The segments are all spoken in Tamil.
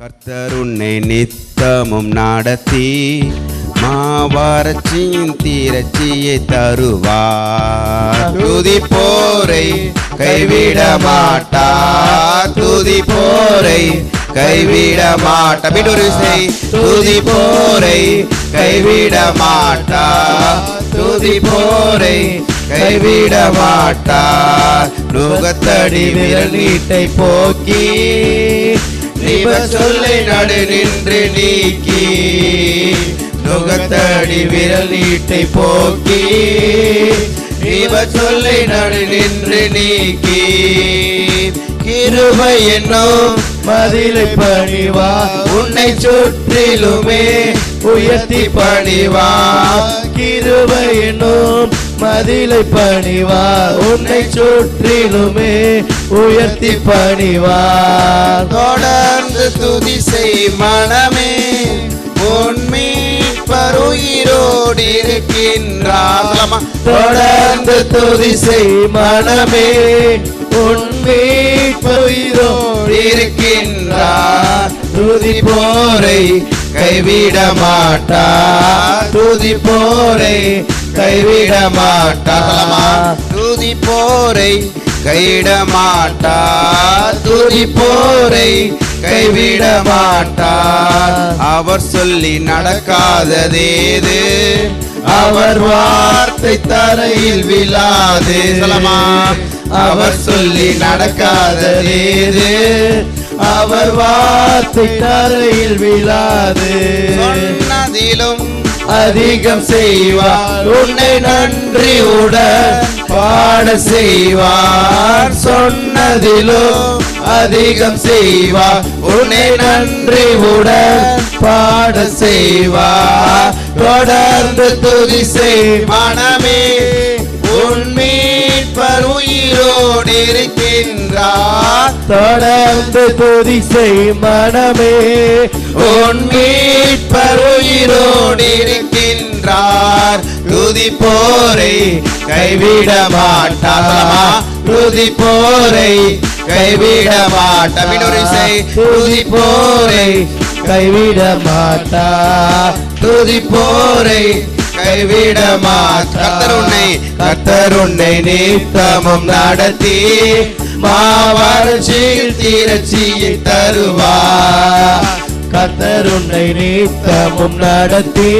கர்த்தருன்னை நித்தமும் நடத்தி மாவறட்சியின் தீரச்சியை தருவார். துதி போரை கைவிட மாட்டார். துதி போரை கைவிட மாட்டா மீண்டும் இசை துதி போரை கைவிட மாட்டா துதி போரை கைவிட மாட்டார். நுகத்தடி விரல் நீட்டை போக்கி நீவ சொல்லை நடு நின்று நீக்கி நுகத்தடி விரல் நீட்டை போக்கி நீவ சொல்லை நடு நின்று நீக்கி கிருபை என்னும் மதிலை பணிவா உன்னை சுற்றிலுமே உயர்த்தி பணிவா கிருபை என்னும் மதிலை பணிவா உன்னை சுற்றிலுமே உயர்த்தி பணிவார். தொடர்ந்து துதி செய் மனமே. உன்மீ பருயிரோடு இருக்கின்றார்? தொடர்ந்து துதி செய் மனமே. உன்மே உயிரோடு இருக்கின்றார். துதி போரை கைவிட மாட்டார். துதி போரை கைவிட மாட்டார்? துதி போரை கைவிட மாட்டார் துதி போரை கைவிட மாட்டார் அவர் சொல்லி நடக்காததேது அவர் வார்த்தை தரையில் விழாது. அவர் சொல்லி நடக்காததேது அவர் வார்த்தை தரையில் விழாது. சொன்னதிலும் அதிகம் செய்வார். உன்னை நன்றியுடன் பாட செய்வார். சொன்னதிலோ அதிகம் செய்வார். உன்னை நன்றியுடன் பாட செய்வார். தொடர்ந்து துதி செய் மனமே உண்மை உன்மீட்பர் உயிரோடு இருக்கின்றார். தொடர்ந்து துதி செய் மனமே. உன் மீட்பர் உயிரோடு இருக்கின்றார். துதி போரை கைவிட மாட்டார் துதி போரை கைவிட மாட்டார் போரை கைவிட மாட்டார் துதி போரை கைவிடமா மாட்டார் கர்த்தர் உன்னை நித்தமும் நடத்தி மாவறட்சியில் தீரச்சியை தருவா கத்தர் உன்னை நீத்தமும் நடத்தி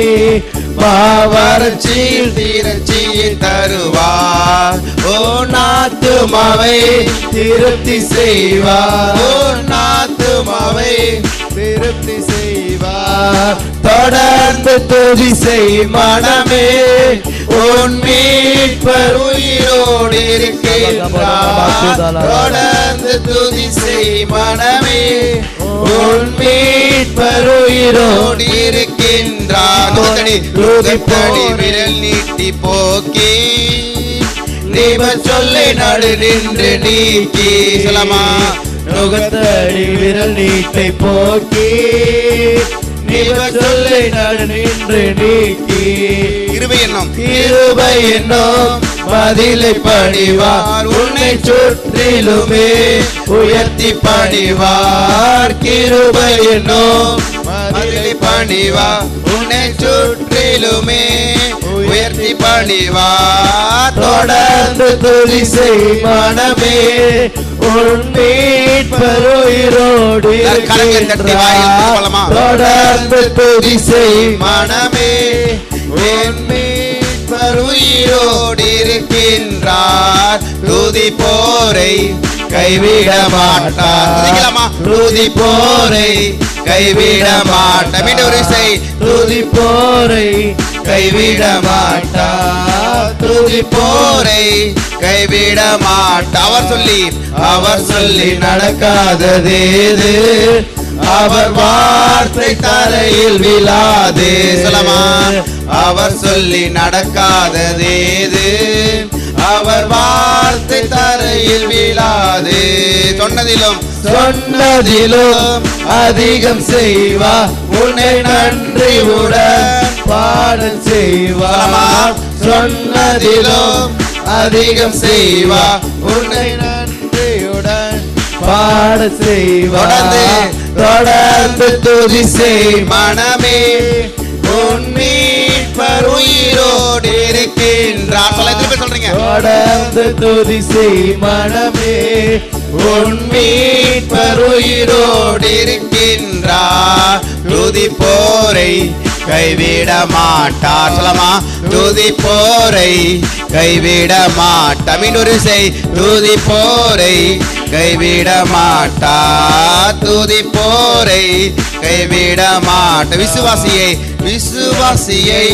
மாவறட்சியில் தீரச்சியை தருவா ஓ நாத்துமாவை திருப்தி செய்வா ஓ நாத்துமாவை திருப்தி செய்வார் தொடர்ந்து துதி செய் மனமே. உன் மீட்பர் உயிரோடு இருக்கின்றார். தொடர்ந்து துதி செய் மனமே. உன் மீட்பர் உயிரோடு இருக்கின்றார். நுகத்தடி விரல் நீட்டி போக்கி. நீவர் சொல்லை நடு நின்று நீக்கி. சொல்லமா? நுகத்தடி விரல் நீட்டை போக்கி. நீவர் சொல்லை நடு நின்று நீக்கி. இருவை என்னும் கிருபை என்னும் பதிலை பணிவார். உன்னை சுற்றிலுமே உயர்த்தி பணிவார். கிருபை என்னும் மதிலை பணிவா உன்னை சுற்றிலுமே உயர்த்தி பணிவா தொடர்ந்து துதி செய் மனமே தொடர்ந்து துதி செய் மனமே உயிரோடு இருக்கின்றார். துதி போரை கைவிட மாட்டார்? துதி போரை கைவிட மாட்டார். மீண்டும் ஒரு இசை. துதி போரை கைவிட மாட்டா துதி போரை கைவிட மாட்டா அவர் சொல்லி அவர் சொல்லி நடக்காததேது அவர் வார்த்தை தரையில் விழாது. சொல்லமா அவர் சொல்லி நடக்காததேது அவர் வார்த்தை தரையில் விழாது. சொன்னதிலும் சொன்னதிலும் அதிகம் செய்வா. உன்னை நன்றி நன்றியுடன் பாட செய்வா. சொன்னதிலும் அதிகம் செய்வா. உன்னை நன்றியுடன் பாட செய்வா. தொடர்ந்து துதி செய். மனமே உன் மீட்பர் உயிரோடு இருக்கின்றார். சொல்றீங்க? தொடர்ந்து துதி செய். மனமே உன் மீட்பர் உயிரோடு இருக்கின்றார். துதி போரை கைவிட மாட்டார் சொல்லமா துதி போரை கைவிட மாட்டார் மீண்டும் செய் துதி போரை கைவிட மாட்டார் துதி போரை கைவிட மாட்ட விசுவாசியை விசுவாசியை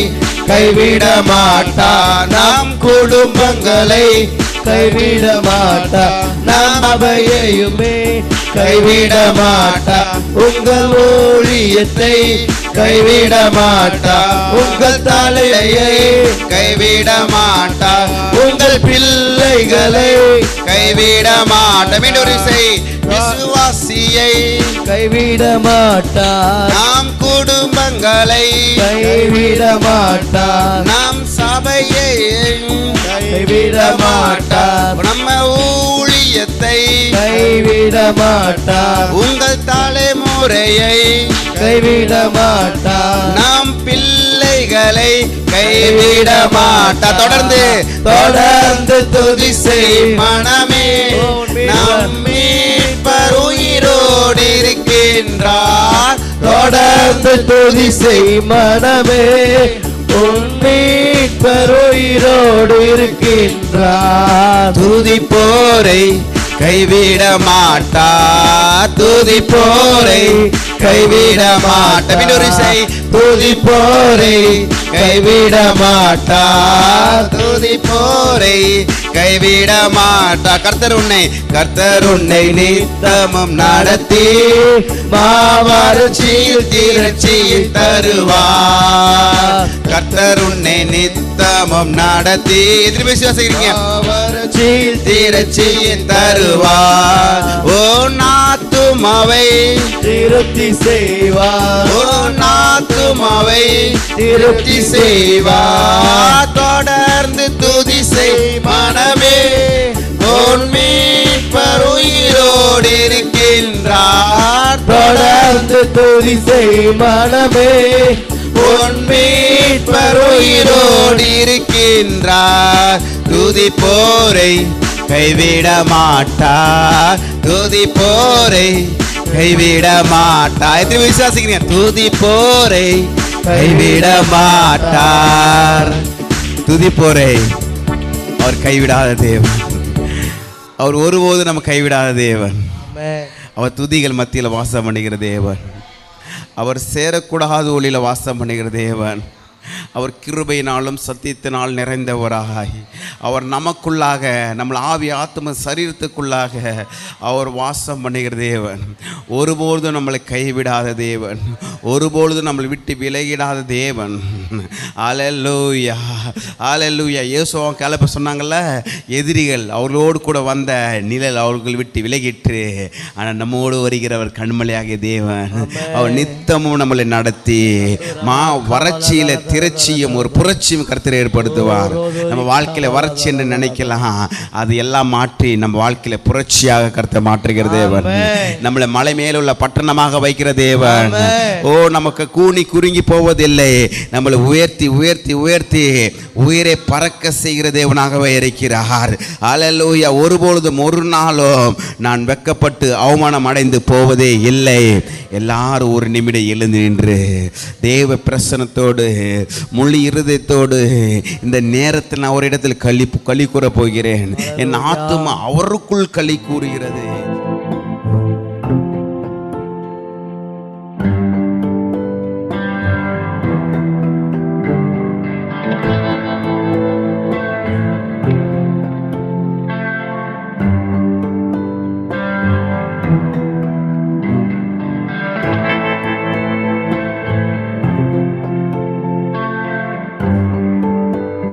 கைவிட மாட்டா நாம் குடும்பங்களை கைவிட மாட்டா நாம் அவையுமே கைவிட மாட்டா உங்கள் ஊழியத்தை கைவிட மாட்டா உங்கள் தலையை கைவிட மாட்டார் உங்கள் பிள்ளைகளை கைவிட மாட்டார் மீண்டும் ஒரு இசை. விசுவாசியை கைவிட மாட்டா நாம் குடும்பங்களை கைவிட மாட்டா நாம் சபையை கைவிட மாட்டா நம்ம ஊழியத்தை கைவிட மாட்டா உங்கள் தலைமுறையை கைவிட மாட்டா. நாம் பிள்ளைகளை கைவிட மாட்டார் தொடர்ந்து தொடர்ந்து துதி செய். மனமே நம் மீட்பர் உயிரோடு இருக்கின்றார். தொடர்ந்து துதி செய் மனமே உன் மீட்பர் உயிரோடு இருக்கின்றார். துதி போரை கைவிட மாட்டா தூதி போரை கைவிட மாட்டா. மீண்டும் இசை தூதி போரை கைவிட மாட்டா தூதி போரை கைவிட மாட்டார் கர்த்தர் உன்னை கர்த்தர் உன்னை நித்தமும் நடத்தி மாவரட்சியில் தீரட்சியில் தருவார். கர்த்தர் உன்னை நித்தமும் நடத்தி எத்தனை பேர் விசுவாசிக்கிறீங்க? அவரட்சியில் தீரட்சியில் தருவார். ஓ நாத்துமாவை திருப்தி செய்வார். நாத்துமாவை திருப்தி செய்வார். தொடர்ந்து துதி செய் மனமே. உயிரோடு இருக்கின்றார். தொடர்ந்து துதி செய் மனமே. உன் மீட்பர் உயிரோடு இருக்கின்றார். துதி போரை கைவிட மாட்டார் துதி போரை கைவிட மாட்டார் எத்தனை விசுவாசிக்கிறீங்க? துதி போரை கைவிட மாட்டார் துதி போரை அவர் கைவிடாத தேவன். அவர் ஒருபோதும் நம்ம கைவிடாத தேவன். அவர் துதிகள் மத்தியில் வாசம் பண்ணுகிற தேவன். அவர் சேரக்கூடாத ஒளியில் வாசம் பண்ணுகிற தேவன். அவர் கிருபையினாலும் சத்தியத்தினால் நிறைந்தவராய். அவர் நமக்குள்ளாக நம்ம ஆவி ஆத்ம சரீரத்துக்குள்ளாக அவர் வாசம் பண்ணுகிற தேவன். ஒருபொழுதும் நம்மளை கைவிடாத தேவன். ஒருபொழுதும் நம்மளை விட்டு விலகிடாத தேவன். அலல்லூயா அலல்லூயா இயேசுவம் கிளப்ப சொன்னாங்கல்ல? எதிரிகள் அவர்களோடு கூட வந்த நிழல் அவர்கள் விட்டு விலகிற்று. ஆனால் நம்மோடு வருகிறவர் கண்மலையாகிய தேவன். அவர் நித்தமும் நம்மளை நடத்தி மா வறட்சியில திரட்சியும் ஒரு புரட்சியும் கருத்தில் ஏற்படுத்துவார். நம்ம வாழ்க்கையில வறட்சி என்று நினைக்கலாம். அது எல்லாம் மாற்றி நம்ம வாழ்க்கையில புரட்சியாக கருத்தை மாற்றுகிற தேவன். நம்மளை மலை மேலுள்ள பட்டணமாக வைக்கிற தேவன். ஓ நமக்கு கூனி குறுங்கி போவதில்லை. நம்மளை உயர்த்தி உயர்த்தி உயர்த்தி உயிரை பறக்க செய்கிற தேவனாகவே இருக்கிறார். அலலூயா ஒருபொழுதும் ஒரு நாளும் நான் வெக்கப்பட்டு அவமானம் அடைந்து போவதே இல்லை. எல்லாரும் ஒரு நிமிடம் எழுந்து நின்று தேவ பிரசனத்தோடு முழு இருதயத்தோடு இந்த நேரத்தில் நான் ஒரு இடத்தில் களி களி கூற போகிறேன். என் ஆத்துமா அவருக்குள் களி கூறுகிறது.